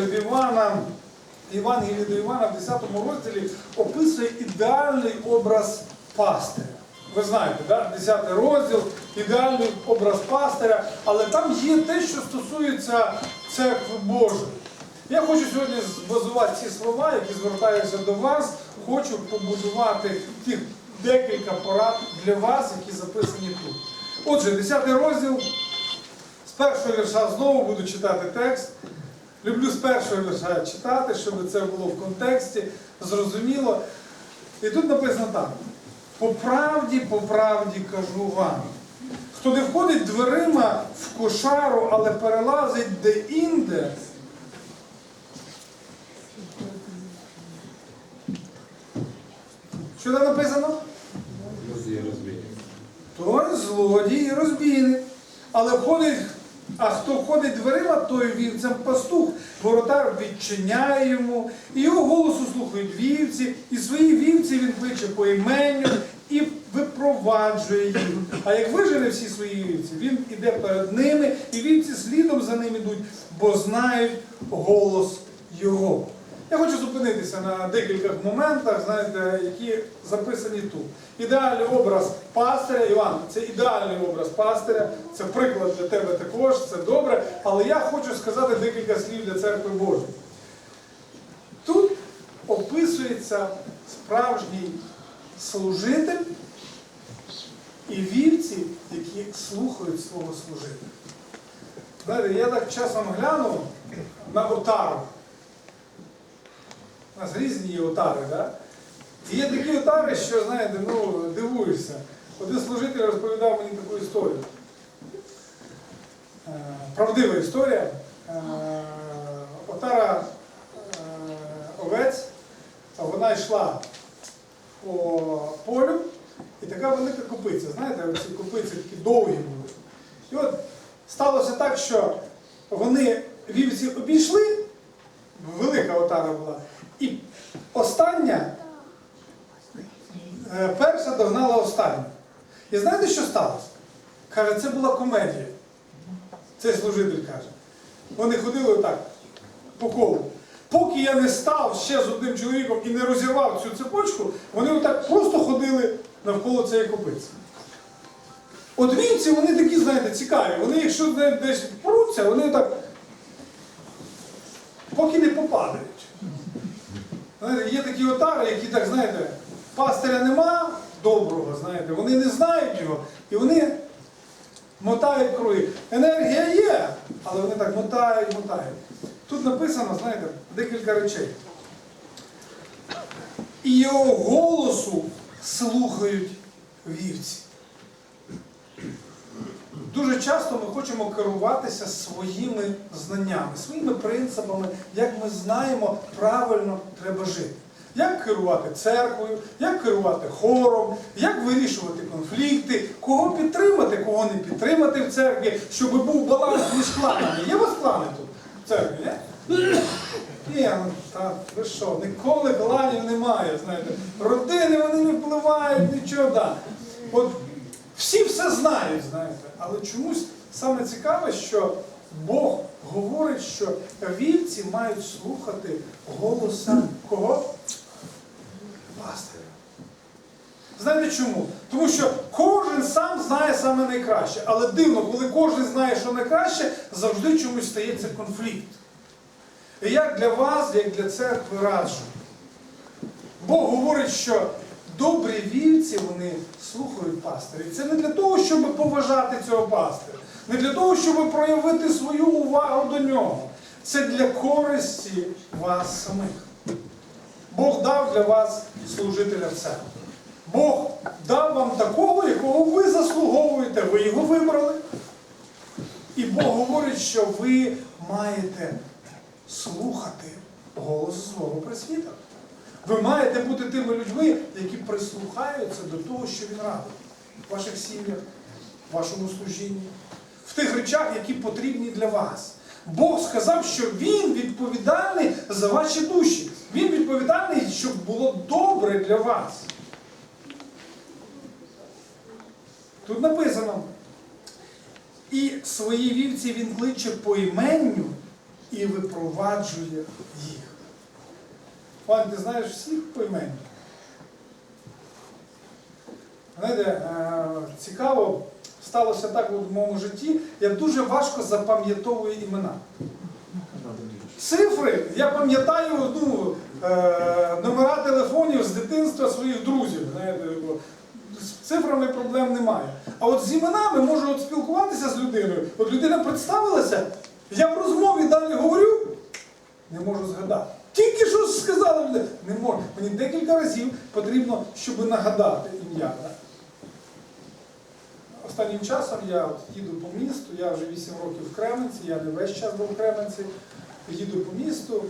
В Івана, Євангелії до Івана в 10 розділі описує ідеальний образ пастиря. Ви знаєте, да? 10 розділ, ідеальний образ пастиря, але там є те, що стосується церкви Божої. Я хочу сьогодні збазувати ці слова, які звертаються до вас. Хочу побудувати тих декілька порад для вас, які записані тут. Отже, 10 розділ. З першого вірша знову буду читати текст. Люблю з першого вірша читати, щоб це було в контексті, зрозуміло. І тут написано так. По правді, по правді кажу вам. Хто не входить дверима в кошару, але перелазить де-інде, що там написано? Той злодій і розбійник. Але входить, а хто ходить дверима, той вівцям пастух. Воротар відчиняє йому, і його голосу слухають вівці, і свої вівці він кличе по іменню і випроваджує їх. А як вижене всі свої вівці, він іде перед ними, і вівці слідом за ним ідуть, бо знають голос його. Я хочу зупинитися на декількох моментах, знаєте, які записані тут. Ідеальний образ пастиря, Іван, це ідеальний образ пастиря, це приклад для тебе також, це добре. Але я хочу сказати декілька слів для церкви Божої. Тут описується справжній служитель і вівці, які слухають свого служителя. Знаєте, я так часом гляну на отару. У нас різні є отари, да? І є такі отари, що, знаєте, ну, дивуєшся. Один служитель розповідав мені таку історію. Е, Правдива історія. Е, Отара е, овець, вона йшла по полю, і така велика копиця. Знаєте, ці копиці такі довгі були. І от сталося так, що вони вівці обійшли, велика отара була. І остання, е, перша догнала останню. І знаєте, що сталося? Каже, це була комедія. Цей служитель каже. Вони ходили так по колу. Поки я не став ще з одним чоловіком і не розірвав цю цепочку, вони отак просто ходили навколо цієї копиці. От вівці, вони такі, знаєте, цікаві. Вони, якщо десь впруться, вони так поки не попадають. Знаєте, є такі отари, які так, знаєте, пастиря нема доброго, знаєте, вони не знають його, і вони мотають круги. Енергія є, але вони так мотають, мотають. Тут написано, знаєте, декілька речей. І його голосу слухають вівці. Дуже часто ми хочемо керуватися своїми знаннями, своїми принципами, як ми знаємо, правильно треба жити. Як керувати церквою, як керувати хором, як вирішувати конфлікти, кого підтримати, кого не підтримати в церкві, щоб був баланс між кланами. Є у вас клани тут в церкві, ні? Ні, ну та ви що, ніколи кланів немає, знаєте. Родини вони не впливають, нічого, да. От всі все знають, знаєте, але чомусь саме цікаве, що Бог говорить, що вівці мають слухати голоса кого? Пастиря. Знаєте чому? Тому що кожен сам знає саме найкраще. Але дивно, коли кожен знає, що найкраще, завжди чомусь стається конфлікт. І як для вас, як для церкви раджу. Бог говорить, що добрі вівці вони слухають пастиря. Це не для того, щоб поважати цього пастиря, не для того, щоб проявити свою увагу до нього. Це для користі вас самих. Бог дав для вас служителя в церкві. Бог дав вам такого, якого ви заслуговуєте, ви його вибрали. І Бог говорить, що ви маєте слухати голос свого пресвіта. Ви маєте бути тими людьми, які прислухаються до того, що він радить в ваших сім'ях, в вашому служінні, в тих речах, які потрібні для вас. Бог сказав, що Він відповідальний за ваші душі. Він відповідальний, щоб було добре для вас. Тут написано. І свої вівці він кличе по іменню і випроваджує їх. Вань, ти знаєш всіх поіменно? Знаєте, е, цікаво, сталося так в моєму житті, я дуже важко запам'ятовую імена. Цифри, я пам'ятаю ну, е, номера телефонів з дитинства своїх друзів. Знаєте, з цифрами проблем немає. А от з іменами можу от спілкуватися з людиною. От людина представилася, я в розмові далі говорю, не можу згадати. Тільки що сказала людина, не можу. Мені декілька разів потрібно, щоб нагадати ім'я. Останнім часом я їду по місту, я вже 8 років в Кременці, я не весь час був в Кременці. Їду по місту,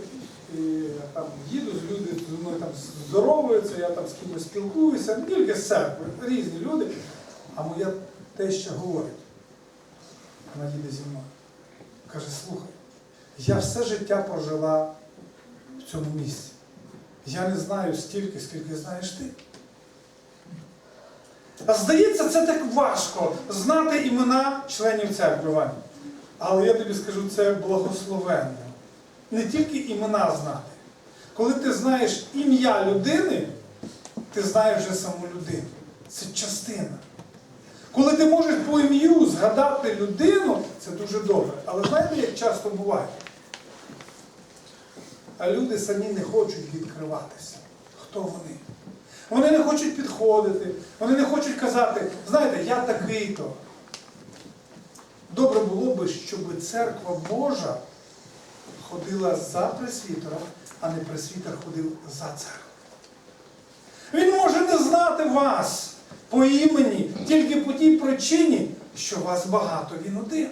і там їду, люди зі мною там здоровуються, я там з кимось спілкуюся, не тільки з церкви, різні люди. А моя теща говорить, вона їде зі мною. Каже, слухай, я все життя прожила в цьому місці. Я не знаю стільки, скільки знаєш ти. А здається, це так важко знати імена членів церкви Ваня. Але я тобі скажу, це благословенно. Не тільки імена знати. Коли ти знаєш ім'я людини, ти знаєш вже саму людину. Це частина. Коли ти можеш по ім'ю згадати людину, це дуже добре. Але знаєте, як часто буває? А люди самі не хочуть відкриватися. Хто вони? Вони не хочуть підходити, вони не хочуть казати, знаєте, я такий-то. Добре було би, щоб церква Божа ходила за пресвітером, а не пресвітер ходив за церквою. Він може не знати вас по імені тільки по тій причині, що вас багато, він один.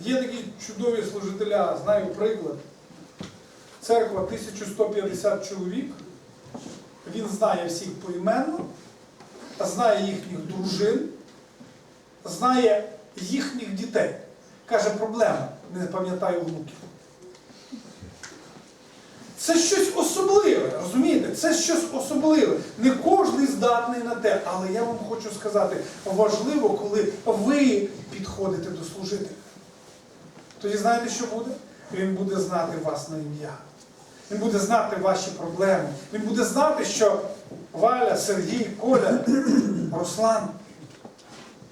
Є такі чудові служителя, знаю приклад. Церква 1150 чоловік. Він знає всіх поіменно, знає їхніх дружин, знає їхніх дітей. Каже, проблема, не пам'ятаю внуків. Це щось особливе, розумієте? Це щось особливе. Не кожен здатний на те, але я вам хочу сказати, важливо, коли ви підходите до служителя. Тоді знаєте, що буде? Він буде знати вас на ім'я. Він буде знати ваші проблеми. Він буде знати, що Валя, Сергій, Коля, Руслан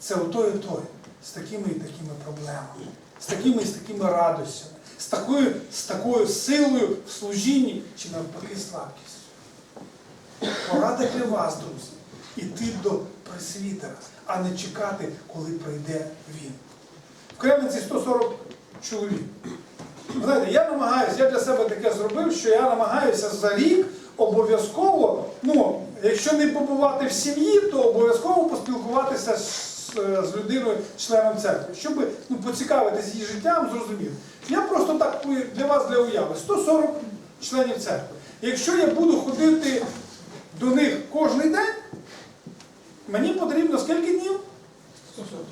це отой і той, з такими і такими проблемами, з такими і з такими радостями, з такою, з такою силою в служінні чи навпаки слабкістю. Порада для вас, друзі, іти до пресвітера, а не чекати, коли прийде він. В Кремниці 140 чоловік. Знаєте, я намагаюся, я для себе таке зробив, що я намагаюся за рік обов'язково, ну, якщо не побувати в сім'ї, то обов'язково поспілкуватися з, з людиною, членом церкви, щоб ну, поцікавитися її життям, зрозуміти. Я просто так для вас для уяви 140 членів церкви. Якщо я буду ходити до них кожен день, мені потрібно скільки днів? 140.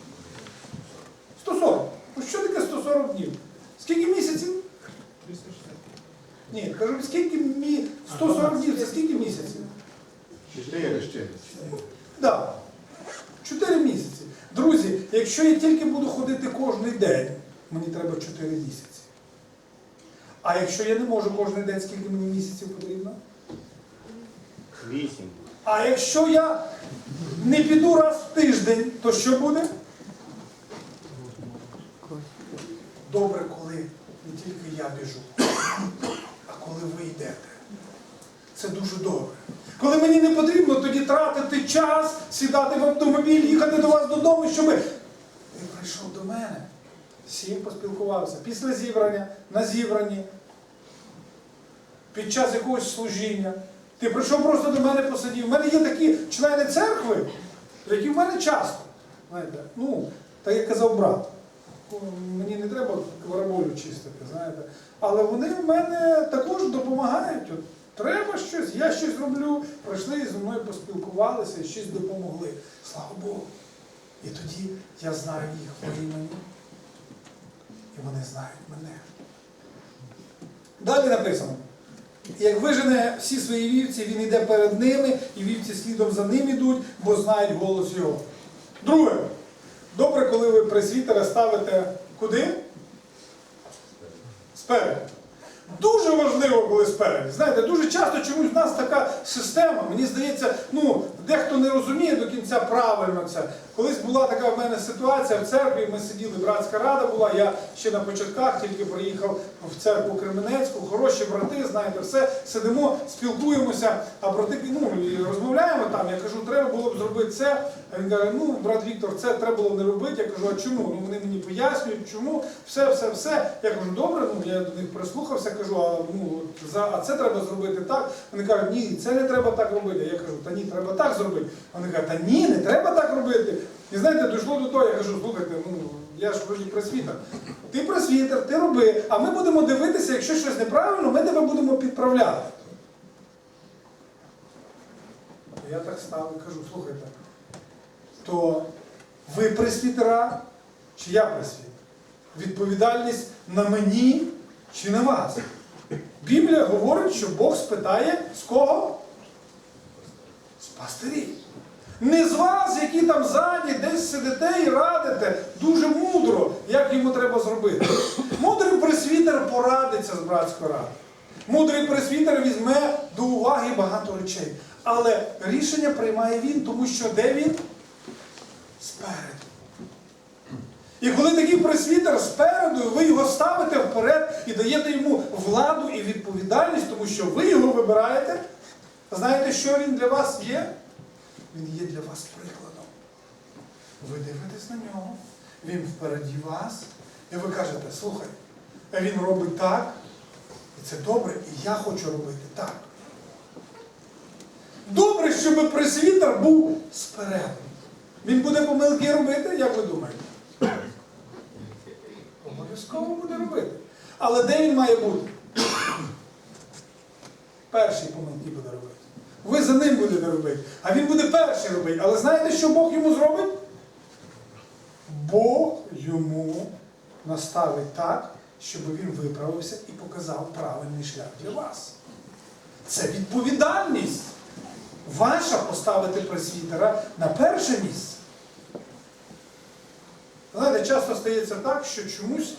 140. Ну що таке 140 днів? Скільки місяців? 360. Ні, кажу, скільки мі... 140 днів, це скільки місяців? Чотири ще. Так. 4 місяці. Друзі, якщо я тільки буду ходити кожен день, мені треба 4 місяці. А якщо я не можу кожен день, скільки мені місяців потрібно? Вісім. А якщо я не піду раз в тиждень, то що буде? Добре, коли не тільки я біжу, а коли ви йдете. Це дуже добре. Коли мені не потрібно тоді тратити час, сідати в автомобіль, їхати до вас додому, щоб ви прийшов до мене, сів, поспілкувався. Після зібрання, на зібранні, під час якогось служіння. Ти прийшов просто до мене посидів. У мене є такі члени церкви, які в мене часто. Знаєте, ну, так як казав брат, мені не треба квараболю чистити, знаєте. Але вони в мене також допомагають. От, треба щось, я щось роблю, прийшли і зі мною поспілкувалися і щось допомогли. Слава Богу. І тоді я знаю їх по імені. І вони знають мене. Далі написано. Як вижене всі свої вівці, він йде перед ними, і вівці слідом за ним ідуть, бо знають голос його. Друге, пресвітера ставите куди? Спереду. Дуже важливо, коли спереду. Знаєте, дуже часто чомусь в нас така система. Мені здається, ну, дехто не розуміє до кінця правильно це. Колись була така в мене ситуація в церкві, ми сиділи, братська рада була, я ще на початках тільки приїхав в церкву Кременецьку, хороші брати, знаєте, все, сидимо, спілкуємося, а брати ну, розмовляємо там. Я кажу, треба було б зробити це. А він каже, ну, брат Віктор, це треба було не робити. Я кажу, а чому? Ну вони мені пояснюють, чому, все, все, все. Я кажу, добре, ну я до них прислухався, кажу, а ну за а це треба зробити так. Вони кажуть, ні, це не треба так робити. Я кажу, та ні, треба так зробити. Вони кажуть, та ні, не треба так робити. І знаєте, дійшло до того, я кажу, слухайте, ну я ж вроді пресвітер. Ти пресвітер, ти роби, а ми будемо дивитися, якщо щось неправильно, ми тебе будемо підправляти. Я так став і кажу, слухайте, то ви пресвітера, чи я пресвітер? Відповідальність на мені чи на вас? Біблія говорить, що Бог спитає з кого? З пастирів. Не з вас, які там ззаді десь сидите і радите дуже мудро, як йому треба зробити. Мудрий пресвітер порадиться з братською радою. Мудрий пресвітер візьме до уваги багато речей. Але рішення приймає він, тому що де він? Спереду. І коли такий пресвітер спереду, ви його ставите вперед і даєте йому владу і відповідальність, тому що ви його вибираєте, знаєте, що він для вас є? Він є для вас прикладом. Ви дивитесь на нього, він впереді вас, і ви кажете, слухай, він робить так, і це добре, і я хочу робити так. Добре, щоб пресвітер був спереду. Він буде помилки робити, як ви думаєте? Обов'язково буде робити. Але де він має бути? Перший помилки буде робити. Ви за ним будете робити. А він буде перший робити. Але знаєте, що Бог йому зробить? Бог йому наставить так, щоб він виправився і показав правильний шлях для вас. Це відповідальність. Ваша поставити пресвітера на перше місце. Знаєте, часто стається так, що чомусь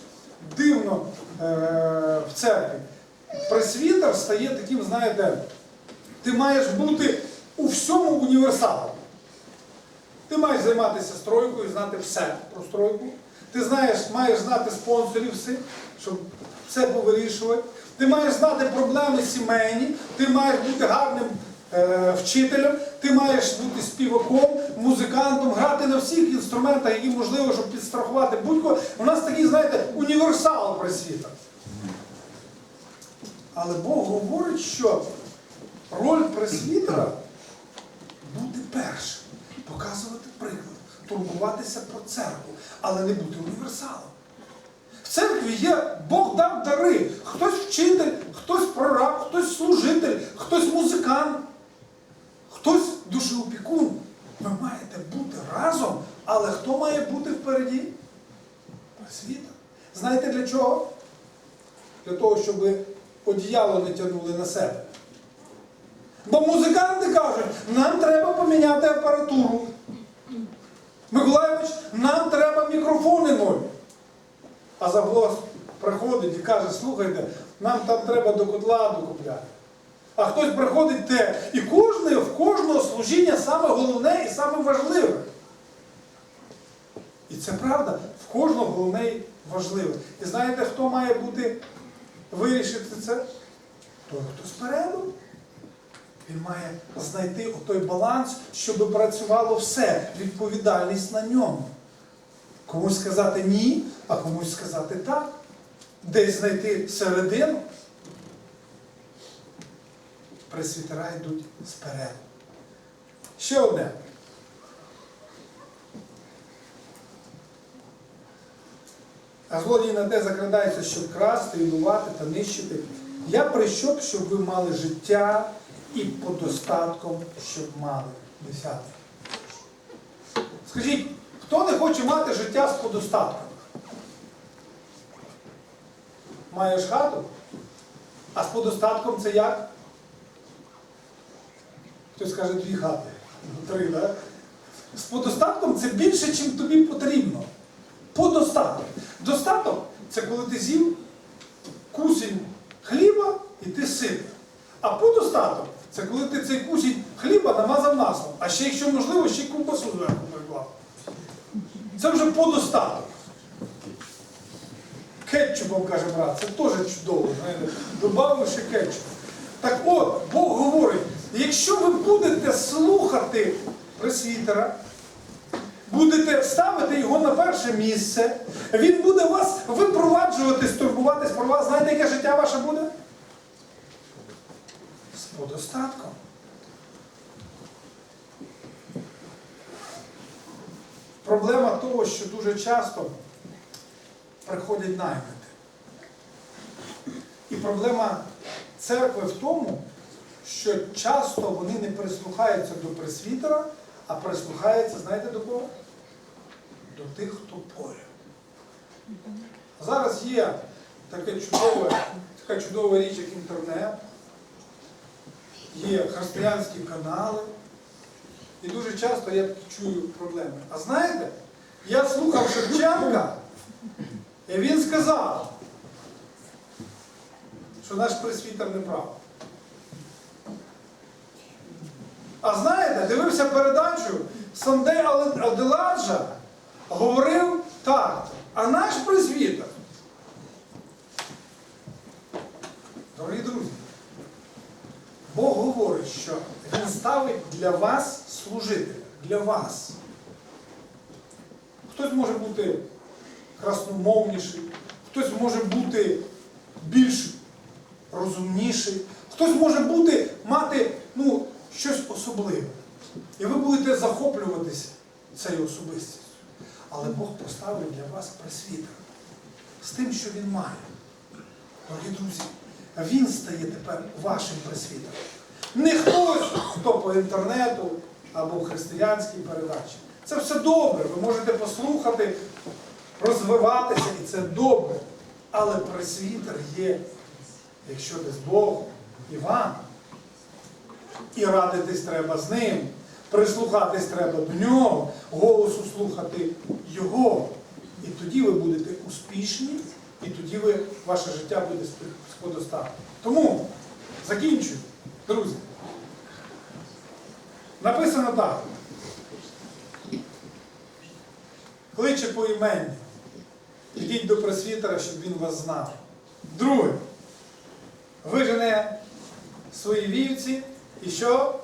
дивно е- в церкві. Пресвітер стає таким, знаєте, ти маєш бути у всьому універсалом. Ти маєш займатися стройкою, знати все про стройку. Ти знаєш, маєш знати спонсорів всіх, щоб все повирішувати. Ти маєш знати проблеми сімейні, ти маєш бути гарним е, вчителем, ти маєш бути співаком, музикантом, грати на всіх інструментах, які можливо, щоб підстрахувати будь-кого. У нас такий, знаєте, універсал просвіта. Але Бог говорить, що роль пресвітера бути першим, показувати приклад, турбуватися про церкву, але не бути універсалом. В церкві є, Бог дав дари. Хтось вчитель, хтось прораб, хтось служитель, хтось музикант, хтось душеопікун. Ви маєте бути разом, але хто має бути впереді? Пресвітер. Знаєте для чого? Для того, щоб одіяло не тягнули на себе. Бо музиканти кажуть, нам треба поміняти апаратуру. Миколаївич, нам треба мікрофони нові. А завгос приходить і каже, слухайте, нам там треба до котла докупляти. А хтось приходить те. І кожне, в кожного служіння саме головне і саме важливе. І це правда, в кожного головне і важливе. І знаєте, хто має бути вирішити це? Той, хто спереду. Він має знайти той баланс, щоб працювало все, відповідальність на ньому. Комусь сказати ні, а комусь сказати так. Десь знайти середину. Пресвітера йдуть спереду. Ще одне. А злодій на те закрадається, щоб красти, винувати та нищити. Я прийшов, щоб ви мали життя і подостатком, щоб мали. Десяте. Скажіть, хто не хоче мати життя з подостатком? Маєш хату? А з подостатком це як? Хтось каже дві хати. Три, так? З подостатком це більше, ніж тобі потрібно. Подостаток. Достаток це коли ти з'їв А подостаток це коли ти цей кусінь хліба намазав маслом, а ще, якщо можливо, ще й ковбасу зверху приклав. Це вже подостаток. Кетчупом, каже брат, це теж чудово. знаєте, Добавивши кетчуп. Так от, Бог говорить, якщо ви будете слухати пресвітера, будете ставити його на перше місце, він буде вас випроваджувати, турбуватись про вас. Знаєте, яке життя ваше буде? З подостатком. Проблема того, що дуже часто приходять наймити. І проблема церкви в тому, що часто вони не прислухаються до пресвітера, а прислухаються, знаєте до кого? До тих, хто поряд. Зараз є таке чудове, така чудова річ, як інтернет, є християнські канали. І дуже часто я чую проблеми. А знаєте, я слухав Шевченка, і він сказав, що наш пресвітер не прав. А знаєте, дивився передачу Сандей Аделаджа говорив так, а наш пресвітер. Дорогі друзі, Бог говорить, що Він ставить для вас служителя, для вас. Хтось може бути красномовніший, хтось може бути більш розумніший, хтось може бути, мати ну, щось особливе. І ви будете захоплюватися цією особистістю. Але Бог поставив для вас пресвітера з тим, що він має. Дорогі друзі, він стає тепер вашим пресвітером. Не хтось, хто по інтернету або в християнській передачі. Це все добре. Ви можете послухати, розвиватися, і це добре. Але пресвітер є, якщо десь Бог і вам. І радитись треба з ним, прислухатись треба до нього, голосу слухати його. І тоді ви будете успішні, і тоді ви, ваше життя буде з. Тому закінчую, друзі. Написано так. Кличе по імені. Ідіть до пресвітера, щоб він вас знав. Друге. Вижене свої вівці і що?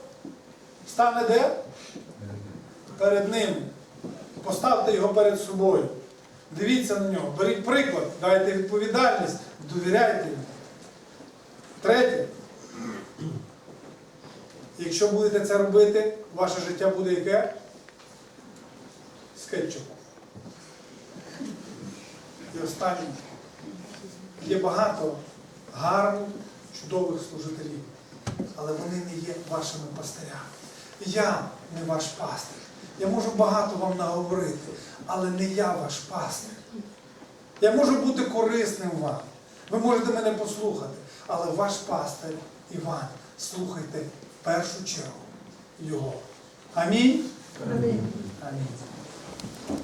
Стане де? Перед ним. Поставте його перед собою. Дивіться на нього, беріть приклад, дайте відповідальність, довіряйте йому. Третє. Якщо будете це робити, ваше життя буде яке? З. І останнє. Є багато гарних, чудових служителів, але вони не є вашими пастирями. Я не ваш пастир. Я можу багато вам наговорити, але не я ваш пастир. Я можу бути корисним вам. Ви можете мене послухати, але ваш пастир Іван, слухайте в першу чергу його. Амінь. Амінь. Амінь.